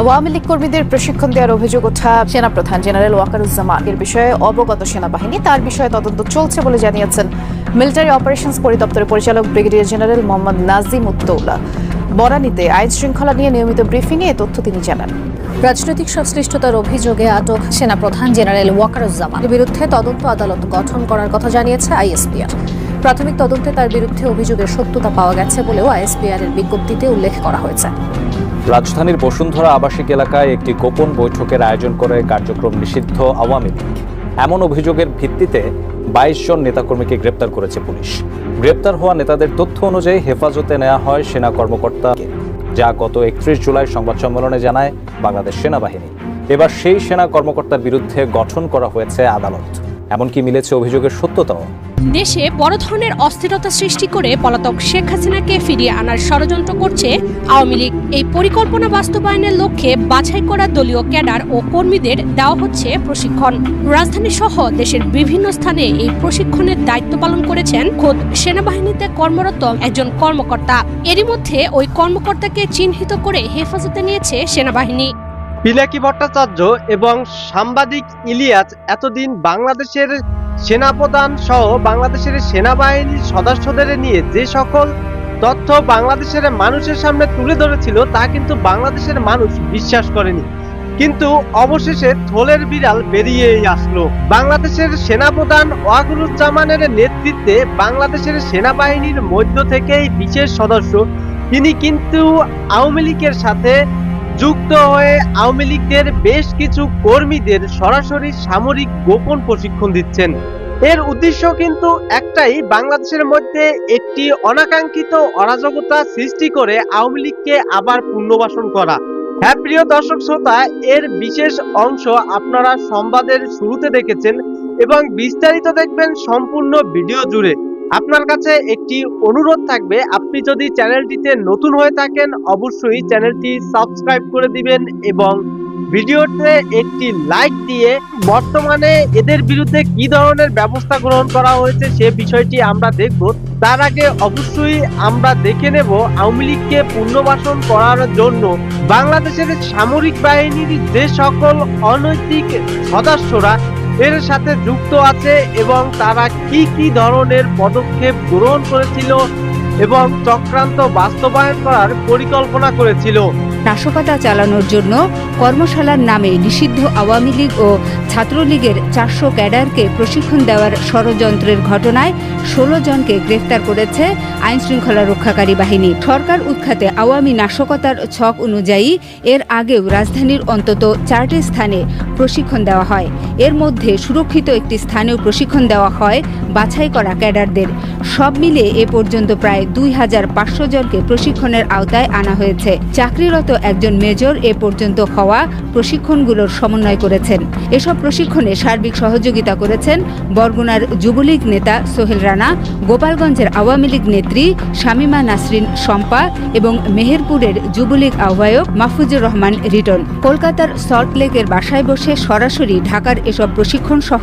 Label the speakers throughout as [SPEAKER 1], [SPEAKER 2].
[SPEAKER 1] আওয়ামী লীগ কর্মীদের প্রশিক্ষণ দেওয়ার অভিযোগ ওঠা সেনাপ্রধান জেনারেল ওয়াকারুজ্জামান। এর বিষয়ে অবগত সেনাবাহিনী, তার বিষয়ে তদন্ত চলছে বলে জানিয়েছেন মিলিটারি অপারেশনস পরিদপ্তরের পরিচালক ব্রিগেডিয়ার জেনারেল মোহাম্মদ নাজিম উত্তৌলা বরানীতে আইন শৃঙ্খলা নিয়ে নিয়মিত ব্রিফিংয়ে এ তথ্য তিনি জানান।
[SPEAKER 2] রাজনৈতিক সংশ্লিষ্টতার অভিযোগে আটক সেনাপ্রধান জেনারেল ওয়াকারুজ্জামানের বিরুদ্ধে তদন্ত আদালত গঠন করার কথা জানিয়েছে আইএসপিআর। প্রাথমিক তদন্তে তার বিরুদ্ধে অভিযোগের সত্যতা পাওয়া গেছে বলেও আইএসপিআর এর বিজ্ঞপ্তিতে উল্লেখ করা হয়েছে।
[SPEAKER 3] রাজধানীর বসুন্ধরা আবাসিক এলাকায় একটি গোপন বৈঠকের আয়োজন করে কার্যক্রম নিষিদ্ধ আওয়ামী লীগ। এমন অভিযোগের ভিত্তিতে বাইশ জন নেতাকর্মীকে গ্রেপ্তার করেছে পুলিশ। গ্রেপ্তার হওয়া নেতাদের তথ্য অনুযায়ী হেফাজতে নেওয়া হয় সেনা কর্মকর্তাকে, যা গত একত্রিশ জুলাই সংবাদ সম্মেলনে জানায় বাংলাদেশ সেনাবাহিনী। এবার সেই সেনা কর্মকর্তার বিরুদ্ধে গঠন করা হয়েছে আদালত। এমনকি মিলেছে অভিযোগের সত্যতাও।
[SPEAKER 4] দেশে বড় ধরনের অস্থিরতা সৃষ্টি করে পলাতক শেখ হাসিনাকে ফিরিয়ে আনার ষড়যন্ত্র করছে আওয়ামী লীগ। এই পরিকল্পনা বাস্তবায়নের লক্ষ্যে বাছাই করা দলীয় ক্যাডার ও কর্মীদের দেওয়া হচ্ছে প্রশিক্ষণ। রাজধানী সহ দেশের বিভিন্ন স্থানে এই প্রশিক্ষণের দায়িত্ব পালন করেছেন খোদ সেনাবাহিনীতে কর্মরত একজন কর্মকর্তা। এরই মধ্যে ওই কর্মকর্তাকে চিহ্নিত করে হেফাজতে নিয়েছে সেনাবাহিনী।
[SPEAKER 5] পিনাকি ভট্টাচার্য এবং সাংবাদিক ইলিয়াস এতদিন বাংলাদেশের সেনাপ্রধান সহ বাংলাদেশের সেনাবাহিনীর সদস্যদের নিয়ে যে সকল তথ্য বাংলাদেশের মানুষের সামনে তুলে ধরেছিল, তা কিন্তু বাংলাদেশের মানুষ বিশ্বাস করেনি। কিন্তু অবশেষে থলের বিড়াল বেরিয়েই আসলো। বাংলাদেশের সেনাপ্রধান ওয়াকুরুজ্জামানের নেতৃত্বে বাংলাদেশের সেনাবাহিনীর মধ্য থেকেই বিশেষ সদস্য। তিনি কিন্তু আওয়ামী লীগের সাথে যুক্ত হয়ে আওয়ামী লীগের বেশ কিছু কর্মীদের সরাসরি সামরিক গোপন প্রশিক্ষণ দিচ্ছেন। এর উদ্দেশ্য কিন্তু একটাই, বাংলাদেশের মধ্যে একটি অনাকাঙ্ক্ষিত অরাজকতা সৃষ্টি করে আওয়ামী লীগকে আবার পুনর্বাসন করা। হ্যাঁ প্রিয় দর্শক শ্রোতা, এর বিশেষ অংশ আপনারা সংবাদের শুরুতে দেখেছেন এবং বিস্তারিত দেখবেন সম্পূর্ণ ভিডিও জুড়ে। আপনার কাছে একটি অনুরোধ থাকবে, আপনি যদি চ্যানেলটিতে নতুন হয়ে থাকেন, অবশ্যই চ্যানেলটি সাবস্ক্রাইব করে দিবেন এবং ভিডিওতে একটি লাইক দিয়ে বর্তমানে এদের বিরুদ্ধে কি ধরনের ব্যবস্থা গ্রহণ করা হয়েছে সে বিষয়টি আমরা দেখব। তার আগে অবশ্যই আমরা দেখে নেব আওয়ামী লীগকে পুনর্বাসন করার জন্য বাংলাদেশের সামরিক বাহিনীর যে সকল অনৈতিক সদস্যরা এর সাথে যুক্ত আছে এবং তারা কি কি ধরনের পদক্ষেপ গ্রহণ করেছিল এবং চক্রান্ত বাস্তবায়ন করার পরিকল্পনা করেছিল।
[SPEAKER 6] নাশকতা চালানোর জন্য কর্মশালার নামে নিষিদ্ধ আওয়ামী লীগ ও ছাত্রলীগের চারশো ক্যাডারকে প্রশিক্ষণ দেওয়ার ষড়যন্ত্রের ঘটনায় ষোলো জনকে গ্রেফতার করেছে আইন শৃঙ্খলা রক্ষাকারী বাহিনী। সরকার উৎখাতে আওয়ামী নাশকতার ছক অনুযায়ী এর আগেও রাজধানীর অন্তত চারটি স্থানে প্রশিক্ষণ দেওয়া হয়। এর মধ্যে সুরক্ষিত একটি স্থানেও প্রশিক্ষণ দেওয়া হয় বাছাই করা ক্যাডারদের। সব মিলে এ পর্যন্ত প্রায় দুই হাজার পাঁচশো জনকে প্রশিক্ষণের আওতায় আনা হয়েছে। চাকরিরত একজন মেজর এ পর্যন্ত হওয়া প্রশিক্ষণগুলোর সমন্বয় করেছেন। এসব প্রশিক্ষণে সার্বিক সহযোগিতা করেছেন বরগুনার যুবলীগ নেতা সোহেল রানা, গোপালগঞ্জের আওয়ামী লীগ নেত্রী শামীমা নাসরিন শম্পা এবং মেহেরপুরের যুবলীগ আহ্বায়ক মাহফুজুর রহমান রিটন। কলকাতার সল্টলেকের বাসায় বসে সরাসরি ঢাকার এসব প্রশিক্ষণ সহ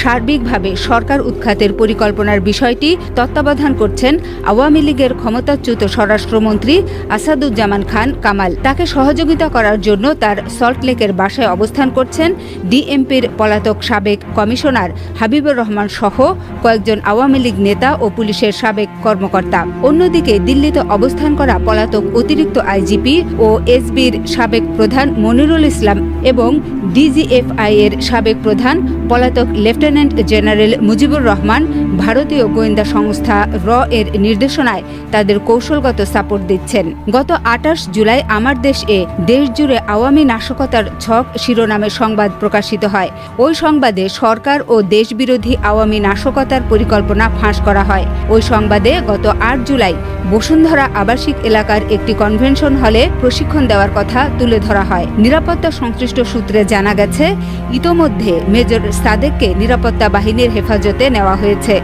[SPEAKER 6] সার্বিকভাবে সরকার উৎখাতের পরিকল্পনার বিষয়টি তত্ত্বাবধান করছেন আওয়ামী লীগের ক্ষমতাচ্যুত স্বরাষ্ট্রমন্ত্রী আসাদুজ্জামান খান কামাল। তাকে সহযোগিতা করার জন্য তার সল্টলেকের বাসায় অবস্থান করছেন ডিএমপির পলাতক সাবেক কমিশনার হাবিবুর রহমান সহ কয়েকজন আওয়ামী লীগ নেতা ও পুলিশের সাবেক কর্মকর্তা। অন্যদিকে দিল্লিতে অবস্থান করা পলাতক অতিরিক্ত আইজিপি ও এসবির সাবেক প্রধান মনিরুল ইসলাম এবং ডিজিএফআই এর সাবেক প্রধান পলাতক লেফটেন্যান্ট জেনারেল মুজিবুর রহমান ভারতীয় গোয়েন্দা সংস্থা র এর নির্দেশনায় তাদের কৌশলগত সাপোর্ট দিচ্ছেন। গত আঠাশ জুলাই আমার দেশ এ দেশজুড়ে আওয়ামী নাশকতার ছক শিরোনামে সংবাদ প্রকাশিত হয়। ওই সংবাদে সরকার ও দেশবিরোধী আওয়ামী নাশকতার পরিকল্পনা ফাঁস করা হয়। ওই সংবাদে গত আট জুলাই বসুন্ধরা আবাসিক এলাকার একটি কনভেনশন হলে প্রশিক্ষণ দেওয়ার কথা তুলে ধরা হয়। নিরাপত্তা সংশ্লিষ্ট সূত্রে জানা জানা গেছে, ইতোমধ্যে মেজর সাদেককে নিরাপত্তা বাহিনীর হেফাজতে নেওয়া হয়েছে।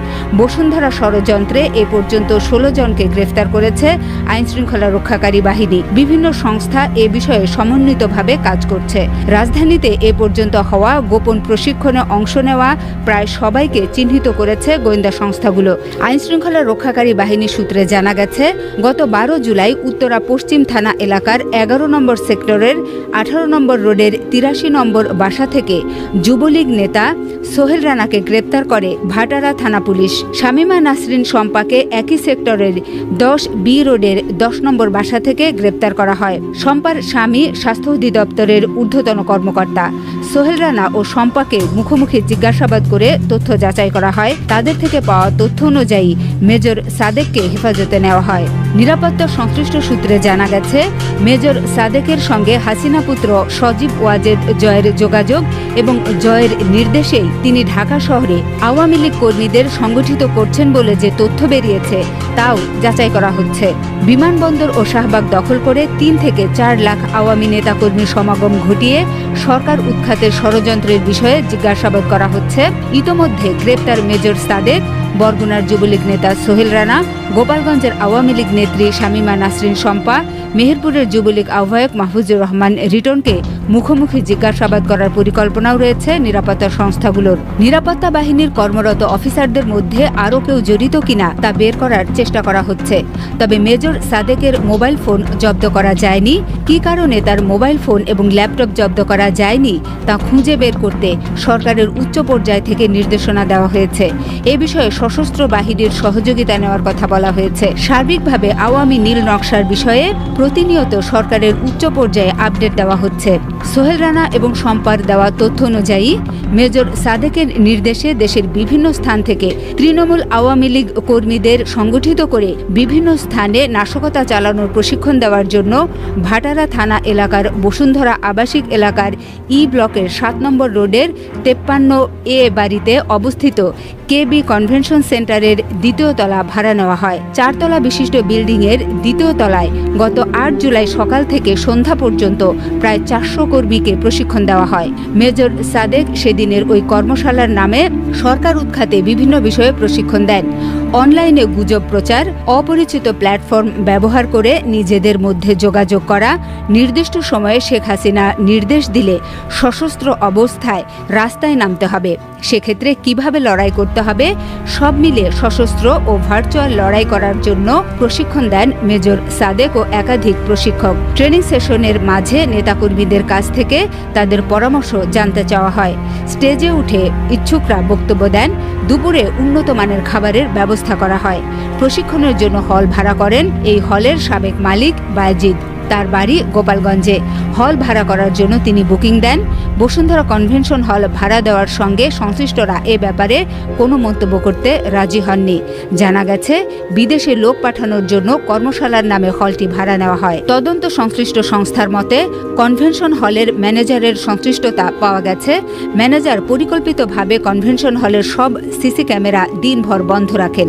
[SPEAKER 6] বসুন্ধরা ষড়যন্ত্রে এ পর্যন্ত ষোলো জনকে গ্রেফতার করেছে আইনশৃঙ্খলা রক্ষাকারী বাহিনী। বিভিন্ন সংস্থা এ বিষয়ে সমন্বিতভাবে কাজ করছে। রাজধানীতে এ পর্যন্ত হওয়া গোপন প্রশিক্ষণে অংশ নেওয়া প্রায় সবাইকে চিহ্নিত করেছে গোয়েন্দা সংস্থাগুলো। আইনশৃঙ্খলা রক্ষাকারী বাহিনী সূত্রে জানা গেছে, গত বারো জুলাই উত্তরা পশ্চিম থানা এলাকার এগারো নম্বর সেক্টরের আঠারো নম্বর রোডের তিরাশি নম্বর বাসা থেকে যুবলীগ নেতা সোহেল রানাকে গ্রেপ্তার করে ভাটারা থানা পুলিশ। শামিমা নাসরিন সম্পাকে একই সেক্টরের দশ বি রোডের দশ নম্বর বাসা থেকে গ্রেপ্তার করা হয়। সম্পার স্বামী, স্বাস্থ্য অধিদপ্তরের ঊর্ধ্বতন কর্মকর্তা। সোহেল রানা ও সম্পাকে মুখোমুখি জিজ্ঞাসাবাদ করে তথ্য যাচাই করা হয়। তাদের থেকে পাওয়া তথ্য অনুযায়ী মেজর সাদেককে হেফাজতে নেওয়া হয়। নিরাপত্তা সংশ্লিষ্ট সূত্রে জানা গেছে, মেজর সাদেকের সঙ্গে হাসিনা পুত্র সজীব ওয়াজেদ জয়ের যোগাযোগ এবং জয়ের নির্দেশেই তিনি ঢাকা শহরে আওয়ামী লীগ কর্মীদের সংগঠিত করছেন বলে যে তথ্য বেরিয়েছে, তাও যাচাই করা হচ্ছে। বিমানবন্দর ও শাহবাগ দখল করে তিন থেকে চার লাখ আওয়ামী নেতাকর্মীর সমাগম ঘটিয়ে সরকার উৎখাতের ষড়যন্ত্রের বিষয়ে জিজ্ঞাসাবাদ করা হচ্ছে। ইতোমধ্যে গ্রেপ্তার মেজর সাদেক বরগুনার যুবলীগ নেতা সোহেল রানা, গোপালগঞ্জের আওয়ামী লীগ নেত্রী শামীমা নাসরিন শম্পা, মেহেরপুরের যুবলীগ আহ্বায়ক মাহফুজুর রহমান রিটনকে মুখোমুখি জিজ্ঞাসাবাদ করার পরিকল্পনাও রয়েছে নিরাপত্তা সংস্থাগুলোর। নিরাপত্তা বাহিনীর কর্মরত অফিসারদের মধ্যে আরও কেউ জড়িত কিনা তা বের করার চেষ্টা করা হচ্ছে। তবে মেজর সাদেকের মোবাইল ফোন জব্দ করা যায়নি। কি কারণে তার মোবাইল ফোন এবং ল্যাপটপ জব্দ করা যায়নি তা খুঁজে বের করতে সরকারের উচ্চ পর্যায় থেকে নির্দেশনা দেওয়া হয়েছে। এ বিষয়ে সশস্ত্র বাহিনীর সহযোগিতা নেওয়ার কথা বলা হয়েছে। সার্বিকভাবে আওয়ামী নীল নকশার বিষয়ে প্রতিনিয়ত সরকারের উচ্চ পর্যায়ে আপডেট দেওয়া হচ্ছে। সোহেল রানা এবং সম্পার দেওয়া তথ্য অনুযায়ী, মেজর সাদেকের নির্দেশে দেশের বিভিন্ন স্থান থেকে তৃণমূল আওয়ামী লীগ কর্মীদের সংগঠিত করে বিভিন্ন স্থানে নাশকতা চালানোর প্রশিক্ষণ দেওয়ার জন্য ভাটারা থানা এলাকার বসুন্ধরা আবাসিক এলাকার ই ব্লকের সাত নম্বর রোডের তেপ্পান্ন এ বাড়িতে অবস্থিত কেবি কনভেনশন সেন্টারের দ্বিতীয় তলা ভাড়া নেওয়া হয়। চারতলা বিশিষ্ট বিল্ডিংয়ের দ্বিতীয় তলায় গত আট জুলাই সকাল থেকে সন্ধ্যা পর্যন্ত প্রায় চারশো কর্মীকে প্রশিক্ষণ দেওয়া হয়। মেজর সাদেক সেদিনের ওই কর্মশালার নামে সরকার উৎখাতে বিভিন্ন বিষয়ে প্রশিক্ষণ দেন। অনলাইনে গুজব প্রচার, অপরিচিত প্ল্যাটফর্ম ব্যবহার করে নিজেদের মধ্যে যোগাযোগ করা, নির্দিষ্ট সময়ে শেখ হাসিনা নির্দেশ দিলে সশস্ত্র অবস্থায় রাস্তায় নামতে হবে। সেক্ষেত্রে কীভাবে লড়াই করতে হবে? সব মিলে সশস্ত্র ও ভার্চুয়াল লড়াই করার জন্য প্রশিক্ষণ দেন মেজর সাদেক ও একাধিক প্রশিক্ষক। ট্রেনিং সেশনের মাঝে নেতাকর্মীদের কাছ থেকে তাদের পরামর্শ জানতে চাওয়া হয়। স্টেজে উঠে ইচ্ছুকরা বক্তব্য দেন, দুপুরে উন্নত মানের খাবারের ব্যবস্থা করা হয়। প্রশিক্ষণের জন্য হল ভাড়া করেন এই হলের সাবেক মালিক বায়জিদ তার বাড়ি গোপালগঞ্জে। হল ভাড়া করার জন্য তিনি বুকিং দেন। বসুন্ধরা কনভেনশন হল ভাড়া দেওয়ার সঙ্গে সংশ্লিষ্টরা এ ব্যাপারে কোনো মন্তব্য করতে রাজি হননি। জানা গেছে, বিদেশে লোক পাঠানোর জন্য কর্মশালার নামে হলটি ভাড়া নেওয়া হয়। তদন্ত সংশ্লিষ্ট সংস্থার মতে, কনভেনশন হলের ম্যানেজারের সংশ্লিষ্টতা পাওয়া গেছে। ম্যানেজার পরিকল্পিতভাবে কনভেনশন হলের সব সিসি ক্যামেরা দিনভর বন্ধ রাখেন।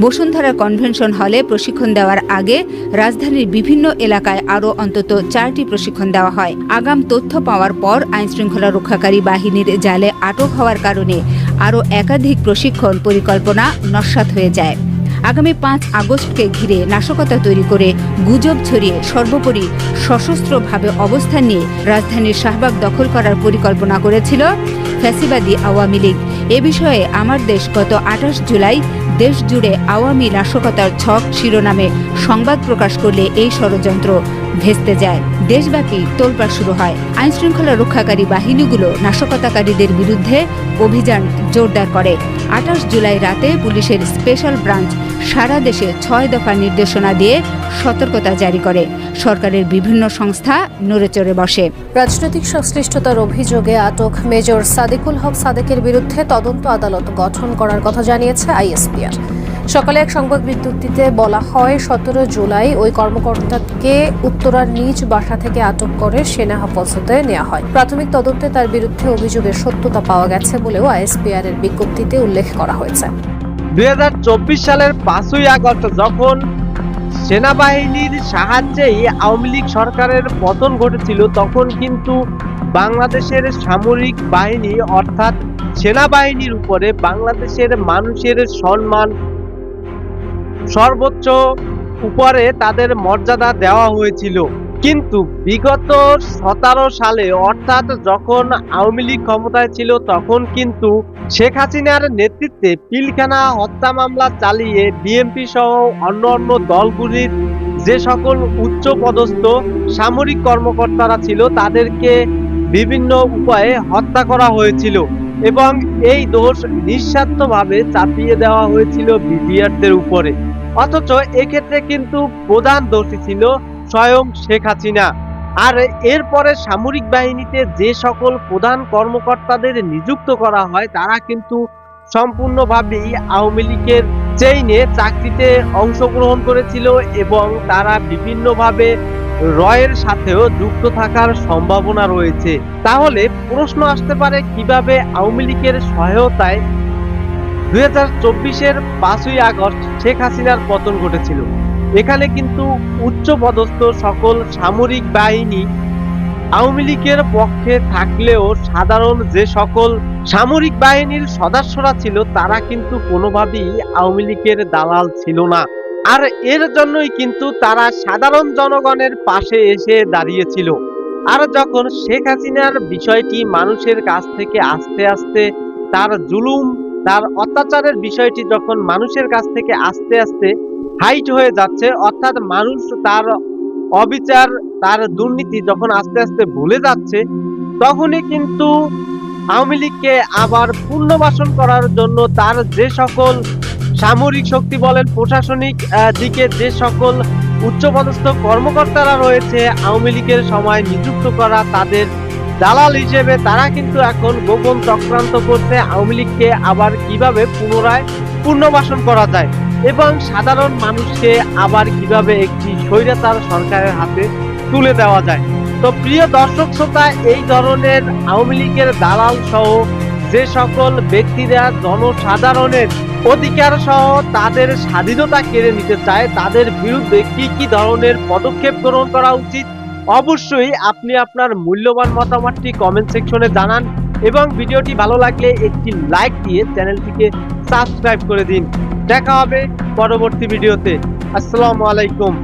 [SPEAKER 6] বসুন্ধরা কনভেনশন হলে প্রশিক্ষণ দেওয়ার আগে রাজধানীর বিভিন্ন এলাকায় আরও অন্তত চারটি প্রশিক্ষণ দেওয়া হয়। আগাম তথ্য পাওয়ার পর আইনশৃঙ্খলা রক্ষাকারী বাহিনীর জালে আটক হওয়ার কারণে আরও একাধিক প্রশিক্ষণ পরিকল্পনা নস্যাৎ হয়ে যায়। আগামী পাঁচ আগস্টকে ঘিরে নাশকতা তৈরি করে গুজব ছড়িয়ে সর্বোপরি সশস্ত্রভাবে অবস্থান নিয়ে রাজধানীর শাহবাগ দখল করার পরিকল্পনা করেছিল ফ্যাসিবাদী আওয়ামী লীগ। এ বিষয়ে আমার দেশ গত আঠাশ জুলাই দেশ জুড়ে আওয়ামী নাশকতার ছক শিরোনামে সংবাদ প্রকাশ করলে এই ষড়যন্ত্র ভেস্তে যায়। দেশব্যাপী তোলপাড় শুরু হয়। আইনশৃঙ্খলা রক্ষাকারী বাহিনীগুলো নাশকতাকারীদের বিরুদ্ধে অভিযান জোরদার করে। আঠাশ জুলাই রাতে পুলিশের স্পেশাল ব্রাঞ্চ সারা দেশে ছয় দফা নির্দেশনা দিয়ে সতর্কতা জারি করে। সরকারের বিভিন্ন সংস্থা নড়েচড়ে বসে।
[SPEAKER 2] রাজনৈতিক সংশ্লিষ্টতার অভিযোগে আটক মেজর সাদিকুল হক সাদেকের বিরুদ্ধে তদন্ত আদালত গঠন করার কথা জানিয়েছে আইএসপিআর। সকালে এক সংবাদ বিজ্ঞপ্তিতে বলা হয়, সতেরো জুলাই ওই কর্মকর্তাকে উত্তরার নিজ বাসা থেকে আটক করে সেনা হেফাজতে নেওয়া হয়। প্রাথমিক তদন্তে তার বিরুদ্ধে অভিযোগের সত্যতা পাওয়া গেছে বলেও আইএসপিআর এর বিজ্ঞপ্তিতে উল্লেখ করা হয়েছে।
[SPEAKER 5] দুই সালের পাঁচই আগস্ট যখন সেনাবাহিনীর সাহায্যেই আওয়ামী লীগ সরকারের পতন ঘটেছিল, তখন কিন্তু বাংলাদেশের সামরিক বাহিনী অর্থাৎ সেনাবাহিনীর উপরে বাংলাদেশের মানুষের সম্মান সর্বোচ্চ উপরে তাদের মর্যাদা দেওয়া হয়েছিল। কিন্তু বিগত সতেরো সালে, অর্থাৎ যখন আওয়ামী লীগ ক্ষমতায় ছিল, তখন কিন্তু শেখ হাসিনার নেতৃত্বে পিলখানা হত্যা মামলা চালিয়ে বিএনপি সহ অন্য অন্য দলগুলির যে সকল উচ্চ পদস্থ, সামরিক কর্মকর্তারা ছিল, তাদেরকে বিভিন্ন উপায়ে হত্যা করা হয়েছিল এবং এই দোষ নিঃস্বার্থভাবে চাপিয়ে দেওয়া হয়েছিল বিডিআরদের উপরে। অথচ এক্ষেত্রে কিন্তু প্রধান দোষী ছিল স্বয়ং শেখ হাসিনা। আর এরপরে সামরিক বাহিনীতে যে সকল প্রধান কর্মকর্তাদের নিযুক্ত করা হয়, তারা কিন্তু সম্পূর্ণভাবেই আওয়ামী লীগের চেইনে চাকরিতে অংশগ্রহণ করেছিল এবং তারা বিভিন্নভাবে রয়ের সাথেও যুক্ত থাকার সম্ভাবনা রয়েছে। তাহলে প্রশ্ন আসতে পারে, কীভাবে আওয়ামী লীগের সহায়তায় দুই হাজার চব্বিশের পাঁচই আগস্ট শেখ হাসিনার পতন ঘটেছিল। এখানে কিন্তু উচ্চ পদস্থ সকল সামরিক বাহিনী আওয়ামী লীগের পক্ষে থাকলেও সাধারণ যে সকল সামরিক বাহিনীর সদস্যরা ছিল, তারা কিন্তু কোনোভাবেই আওয়ামী লীগের দালাল ছিল না। আর এর জন্যই কিন্তু তারা সাধারণ জনগণের পাশে এসে দাঁড়িয়েছিল। আর যখন শেখ হাসিনার বিষয়টি মানুষের কাছ থেকে আস্তে আস্তে তার জুলুম তার অত্যাচারের বিষয়টি যখন মানুষের কাছ থেকে আস্তে আস্তে হাইট হয়ে যাচ্ছে, অর্থাৎ মানুষ তার অবিচার, তার দুর্নীতি যখন আস্তে আস্তে ভুলে যাচ্ছে, তখনই কিন্তু আওয়ামী লীগকে আবার পুনর্বাসন করার জন্য তার যে সকল সামরিক শক্তি বলেন, প্রশাসনিক দিকে যে সকল উচ্চপদস্থ কর্মকর্তারা রয়েছে, আওয়ামী লীগের সময় নিযুক্ত করা তাদের দালাল হিসেবে তারা কিন্তু এখন গোপন চক্রান্ত করছে আওয়ামী লীগকে আবার কীভাবে পুনরায় পুনর্বাসন করা যায় এবং সাধারণ মানুষকে আবার কীভাবে একটি স্বৈরাচার সরকারের হাতে তুলে দেওয়া যায়? তো প্রিয় দর্শক শ্রোতা, এই ধরনের আওয়ামী লীগের দালাল সহ যে সকল ব্যক্তিরা জনসাধারণের অধিকার সহ তাদের স্বাধীনতা কেড়ে নিতে চায়, তাদের বিরুদ্ধে কি কি ধরনের পদক্ষেপ গ্রহণ করা উচিত? অবশ্যই আপনি আপনার মূল্যবান মতামতটি কমেন্ট সেকশনে জানান এবং ভিডিওটি ভালো লাগলে একটি লাইক দিয়ে চ্যানেলটিকে সাবস্ক্রাইব করে দিন। দেখা হবে পরবর্তী ভিডিওতে। আসসালামু আলাইকুম।